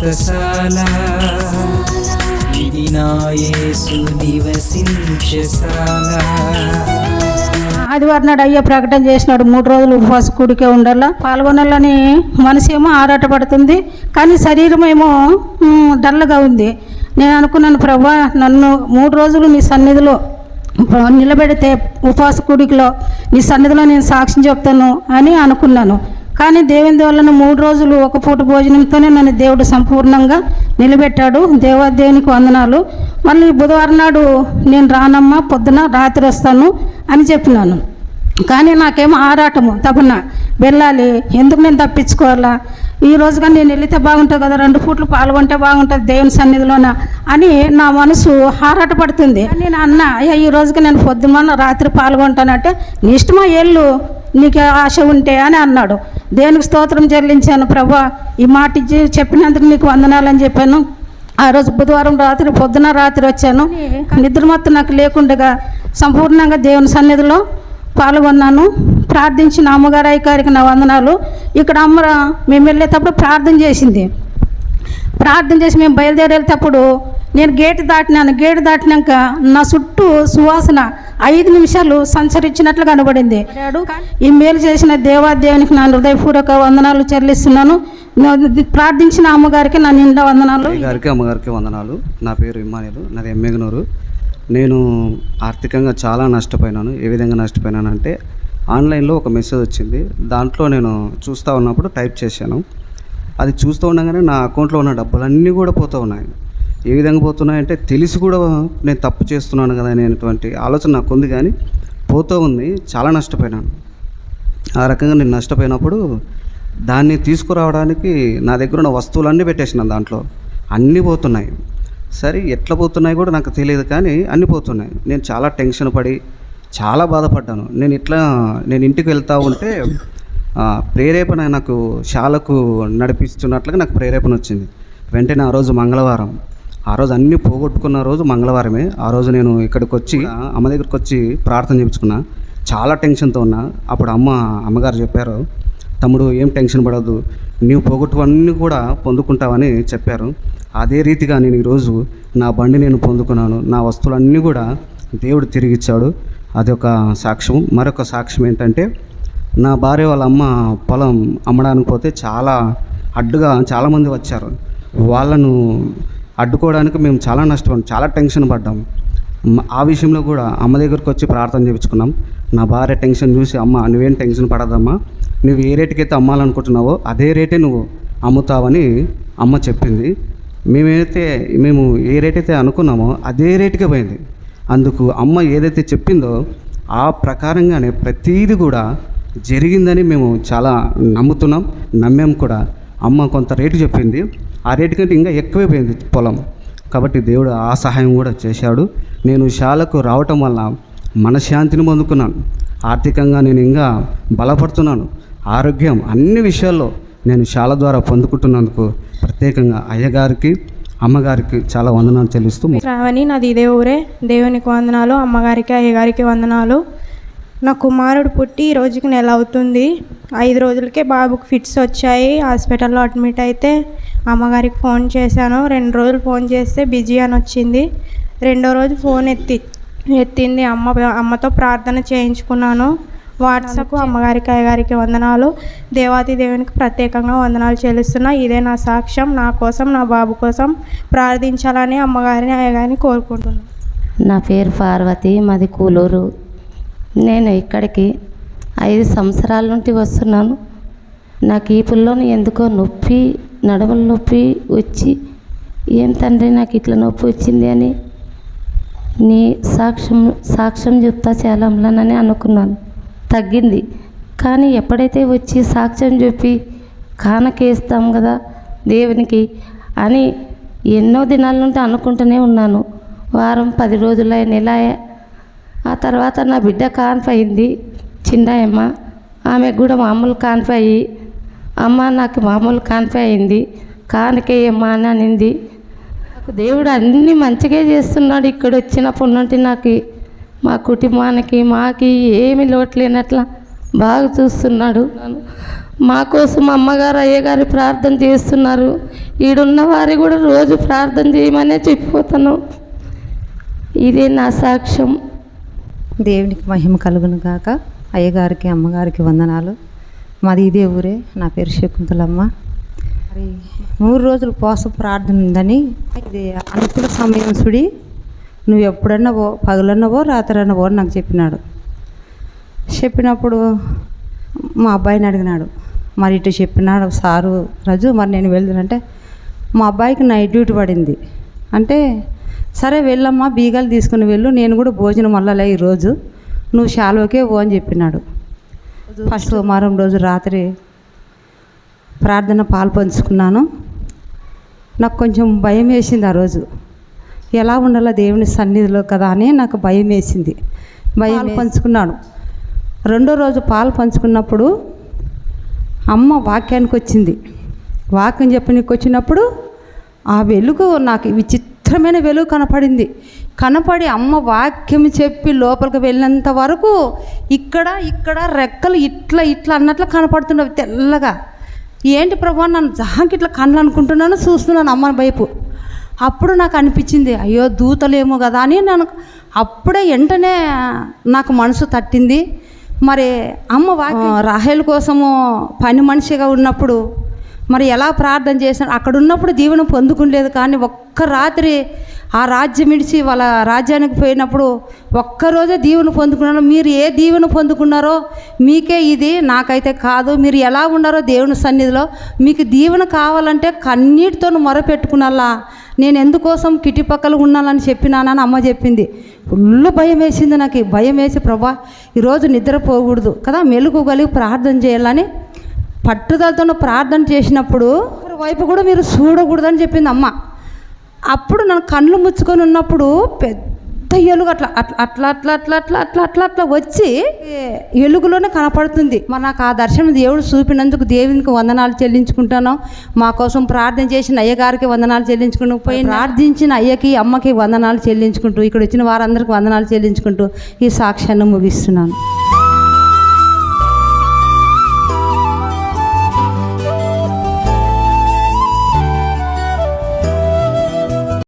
వ్రతశాల ఇది నివసించశాల ఆదివారం నాడు అయ్యే ప్రకటన చేసినాడు. మూడు రోజులు ఉపవాస కూడికే ఉండాలా? పాల్గొనాలని మనసు ఏమో ఆరాటపడుతుంది కానీ శరీరం ఏమో డల్గా ఉంది. నేను అనుకున్నాను ప్రభా నన్ను మూడు రోజులు నీ సన్నిధిలో నిలబెడితే ఉపవాస కూడికలో నీ సన్నిధిలో నేను సాక్ష్యం చెప్తాను అని అనుకున్నాను. కానీ దేవుని వలన మూడు రోజులు ఒక పూట భోజనంతోనే నన్ను దేవుడు సంపూర్ణంగా నిలబెట్టాడు. దేవాదేవునికి వందనాలు. మళ్ళీ బుధవారం నాడు నేను రానమ్మా పొద్దున రాత్రి వస్తాను అని చెప్పినాను. కానీ నాకేమో ఆరాటము. తపన. వెళ్ళాలి. ఎందుకు నేను తప్పించుకోవాలా? ఈ రోజుగా కానీ నేను వెళితే బాగుంటుంది కదా రెండు పూట్లు పాల్గొంటే బాగుంటుంది దేవుని సన్నిధిలోన అని నా మనసు హారాటపడుతుంది నేను అన్న అయ్యా ఈ రోజుకి నేను పొద్దున్న రాత్రి పాల్గొంటానంటే నీ ఇష్టమా ఎల్లు నీకు ఆశ ఉంటే అని అన్నాడు. దేవునికి స్తోత్రం చెల్లించాను ప్రభా? ఈ మాట ఇచ్చి చెప్పినందుకు నీకు వందనాలని చెప్పాను. ఆ రోజు బుధవారం రాత్రి పొద్దున రాత్రి వచ్చాను. నిద్ర మొత్తం నాకు లేకుండగా సంపూర్ణంగా దేవుని సన్నిధిలో పాల్గొన్నాను. ప్రార్థించిన అమ్మగారు అయ్యగారికి నా వందనాలు. ఇక్కడ అమ్మ మేము వెళ్ళేటప్పుడు ప్రార్థన చేసింది. ప్రార్థన చేసి మేము బయలుదేరేటప్పుడు నేను గేటు దాటినాను. గేటు దాటినాక నా చుట్టూ సువాసన ఐదు నిమిషాలు సంచరించినట్లు కనబడింది. ఈ మేలు చేసిన దేవాదేవునికి నా హృదయపూర్వక వందనాలు చెల్లిస్తున్నాను. ప్రార్థించిన అమ్మగారికి నా నిండా వందనాలు. గారికి అమ్మగారికి వందనాలు. నా పేరు ఇమ్మానిలు. నాది ఎమ్మెగనూరు. నేను ఆర్థికంగా చాలా నష్టపోయినాను. ఏ విధంగా నష్టపోయినాను అంటే ఆన్లైన్లో ఒక మెసేజ్ వచ్చింది. దాంట్లో నేను చూస్తూ ఉన్నప్పుడు టైప్ చేశాను. అది చూస్తూ ఉండగానే నా అకౌంట్లో ఉన్న డబ్బులన్నీ కూడా పోతూ ఉన్నాయి. ఏ విధంగా పోతున్నాయి అంటే తెలిసి కూడా నేను తప్పు చేస్తున్నాను కదా అనేటువంటి ఆలోచన నాకు ఉంది కానీ పోతూ ఉంది చాలా నష్టపోయినాను. ఆ రకంగా నేను నష్టపోయినప్పుడు దాన్ని తీసుకురావడానికి నా దగ్గర ఉన్న వస్తువులన్నీ పెట్టేసిన దాంట్లో. అన్నీ పోతున్నాయి. సరే ఎట్లా పోతున్నాయి కూడా నాకు తెలియదు కానీ అన్నీ పోతున్నాయి. నేను చాలా టెన్షన్ పడి చాలా బాధపడ్డాను. నేను ఇట్లా నేను ఇంటికి వెళ్తూ ఉంటే ప్రేరేపణ నాకు శాలకు నడిపిస్తున్నట్లుగా నాకు ప్రేరేపణ వచ్చింది. వెంటనే ఆ రోజు మంగళవారం. ఆ రోజు అన్నీ పోగొట్టుకున్న రోజు మంగళవారమే. ఆ రోజు నేను ఇక్కడికి వచ్చి అమ్మ దగ్గరికి వచ్చి ప్రార్థన చేయించుకున్నా చాలా టెన్షన్తో ఉన్నా. అప్పుడు అమ్మ అమ్మగారు చెప్పారు తమ్ముడు ఏం టెన్షన్ పడద్దు. నీవు పోగొట్టువన్నీ కూడా పొందుకుంటావని చెప్పారు. అదే రీతిగా నేను ఈరోజు నా బండి నేను పొందుకున్నాను. నా వస్తువులన్నీ కూడా దేవుడు తిరిగిచ్చాడు ఒక సాక్ష్యం. మరొక సాక్ష్యం ఏంటంటే నా భార్య వాళ్ళ అమ్మ పొలం అమ్మడానికి పోతే చాలా అడ్డుగా చాలామంది వచ్చారు. వాళ్ళను అడ్డుకోవడానికి మేము చాలా నష్టపోయాం చాలా టెన్షన్ పడ్డాం. ఆ విషయంలో కూడా అమ్మ దగ్గరికి వచ్చి ప్రార్థన చేయించుకున్నాం నా భార్య టెన్షన్ చూసి అమ్మ నువ్వేం టెన్షన్ పడదమ్మా. నువ్వు ఏ రేటుకైతే అమ్మాలనుకుంటున్నావో అదే రేటే నువ్వు అమ్ముతావని అమ్మ చెప్పింది. మేమైతే మేము ఏ రేట్ అయితే అనుకున్నామో అదే రేటుకే పోయింది. అందుకు అమ్మ ఏదైతే చెప్పిందో ఆ ప్రకారంగానే ప్రతీది కూడా జరిగిందని మేము చాలా నమ్ముతున్నాం నమ్మాం కూడా. అమ్మ కొంత రేటు చెప్పింది. ఆ రేటు కంటే ఇంకా ఎక్కువైపోయింది పొలం. కాబట్టి దేవుడు ఆ సహాయం కూడా చేశాడు. నేను శాలకు రావటం వల్ల మనశ్శాంతిని పొందుకున్నాను. ఆర్థికంగా నేను ఇంకా బలపడుతున్నాను. ఆరోగ్యం అన్ని విషయాల్లో నేను శాల ద్వారా పొందుకుంటున్నందుకు ప్రత్యేకంగా అయ్యగారికి అమ్మగారికి చాలా వందనాలు చెల్లిస్తూ శ్రావణి నాది ఇదే ఊరే. దేవునికి వందనాలు అమ్మగారికి అయ్యగారికి వందనాలు. నా కుమారుడు పుట్టి ఈ రోజుకి నెల అవుతుంది. ఐదు రోజులకే బాబుకు ఫిట్స్ వచ్చాయి. హాస్పిటల్లో అడ్మిట్ అయితే అమ్మగారికి ఫోన్ చేశాను. రెండు రోజులు ఫోన్ చేస్తే బిజీ అని వచ్చింది. రెండో రోజు ఫోన్ ఎత్తి ఎత్తింది. అమ్మ అమ్మతో ప్రార్థన చేయించుకున్నాను. వాట్సాప్ అమ్మగారికి అయ్యగారికి వందనాలు. దేవాతి దేవునికి ప్రత్యేకంగా వందనాలు చెల్లిస్తున్నా. ఇదే నా సాక్ష్యం. నా కోసం నా బాబు కోసం ప్రార్థించాలని అమ్మగారిని అయ్యగారిని కోరుకుంటున్నాను. నా పేరు పార్వతి. మాది కూలూరు. నేను ఇక్కడికి ఐదు సంవత్సరాల నుండి వస్తున్నాను. నాకు ఈపుల్లోని ఎందుకో నొప్పి నడుముల నొప్పి వచ్చి ఏం తండ్రి నాకు ఇట్లా నొప్పి వచ్చింది అని నీ సాక్ష్యం సాక్ష్యం చెప్తా చాలంలనని అనుకున్నాను. తగ్గింది. కానీ ఎప్పుడైతే వచ్చి సాక్ష్యం చెప్పి కానకేస్తాం కదా దేవునికి అని ఎన్నో దినాల నుండి అనుకుంటూనే ఉన్నాను. వారం పది రోజులే నెల తర్వాత నా బిడ్డ కాన్ఫ్ అయింది చిన్నయమ్మ ఆమెకు కూడా మామూలు కాన్ఫ్ అయ్యి అమ్మ నాకు మామూలు కాన్ఫ్ అయింది. కానికేయమ్మా అని అనింది. నాకు దేవుడు అన్నీ మంచిగా చేస్తున్నాడు ఇక్కడ వచ్చినప్పటి నుండి నాకు. మా కుటుంబానికి మాకి ఏమి లోటు లేనట్ల బాగా చూస్తున్నాడు మా కోసం అమ్మగారు అయ్యగారు ప్రార్థన చేస్తున్నారు. ఈడున్న వారి కూడా రోజు ప్రార్థన చేయమనే చెప్పిపోతాను ఇదే నా సాక్ష్యం. దేవునికి మహిమ కలుగును గాక. అయ్యగారికి అమ్మగారికి వందనాలు. మాది ఇదే ఊరే నా పేరు శకుంతలమ్మ. మరి మూడు రోజులు ఉపవాసం ప్రార్థన ఉందని ఇది అనుకూల సమయం సుడి. నువ్వు ఎప్పుడన్నా పో పగలన్నవో పో రాత్రన్నా పో అని నాకు చెప్పినాడు. చెప్పినప్పుడు మా అబ్బాయిని అడిగినాడు. మరి ఇటు చెప్పినాడు సారు రజు మరి నేను వెళ్తానంటే మా అబ్బాయికి నైట్ డ్యూటీ పడింది. అంటే సరే వెళ్ళమ్మా బీగాలు తీసుకుని వెళ్ళు నేను కూడా భోజనం వల్లలే ఈరోజు. నువ్వు శాలువకే పో అని చెప్పినాడు. ఫస్ట్ సోమవారం రోజు రాత్రి ప్రార్థన పాలు పంచుకున్నాను. నాకు కొంచెం భయం వేసింది ఆ రోజు. ఎలా ఉండాలో దేవుని సన్నిధిలో కదా అని నాకు భయం వేసింది. భయం పంచుకున్నాను. రెండో రోజు పాలు పంచుకున్నప్పుడు అమ్మ వాక్యానికి వచ్చింది. వాక్యం చెప్పనికి వచ్చినప్పుడు ఆ వెలుగు నాకు విచిత్రమైన వెలుగు కనపడింది. కనపడి అమ్మ వాక్యం చెప్పి లోపలికి వెళ్ళినంత వరకు ఇక్కడ ఇక్కడ రెక్కలు ఇట్లా ఇట్లా అన్నట్లు కనపడుతున్నవి తెల్లగా. ఏంటి ప్రభా నన్ను జహాకి ఇట్లా కళ్ళు అనుకుంటున్నాను చూస్తున్నాను అమ్మ వైపు. అప్పుడు నాకు అనిపించింది అయ్యో దూతలేమో కదా అని నేను అప్పుడే వెంటనే నాకు మనసు తట్టింది. మరి అమ్మ వాక్యం రాహేల్ కోసము పని మనిషిగా ఉన్నప్పుడు మరి ఎలా ప్రార్థన చేసిన అక్కడ ఉన్నప్పుడు దీవెన పొందుకుండేది కానీ ఒక్క రాత్రి ఆ రాజ్యం ఇడిచి వాళ్ళ రాజ్యానికి పోయినప్పుడు ఒక్కరోజే దీవెన పొందుకున్నాను మీరు ఏ దీవెన పొందుకున్నారో మీకే ఇది నాకైతే కాదు. మీరు ఎలా ఉన్నారో దేవుని సన్నిధిలో మీకు దీవెన కావాలంటే కన్నీటితో మొరపెట్టుకున్నలా. నేను ఎందుకోసం కిటిపక్కలు ఉన్నానని చెప్పినానని అమ్మ చెప్పింది. ఫుల్ భయం వేసింది నాకు. భయం వేసి ప్రభా ఈరోజు నిద్రపోకూడదు కదా మెలుగుగలిగి ప్రార్థన చేయాలని పట్టుదలతో ప్రార్థన చేసినప్పుడు వైపు కూడా మీరు చూడకూడదని చెప్పింది అమ్మ. అప్పుడు నన్ను కళ్ళు ముచ్చుకొని ఉన్నప్పుడు పెద్ద ఎలుగు అట్లా అట్లా అట్లా అట్లా అట్లా అట్లా అట్లా అట్లా అట్లా వచ్చి ఎలుగులోనే కనపడుతుంది. మరి నాకు ఆ దర్శనం దేవుడు చూపినందుకు దేవునికి వందనాలు చెల్లించుకుంటాను. మా కోసం ప్రార్థన చేసిన అయ్యగారికి వందనాలు చెల్లించుకుంటూ పోయి ప్రార్థించిన అయ్యకి అమ్మకి వందనాలు చెల్లించుకుంటూ ఇక్కడ వచ్చిన వారందరికీ వందనాలు చెల్లించుకుంటూ ఈ సాక్ష్యాన్ని ముగిస్తున్నాను.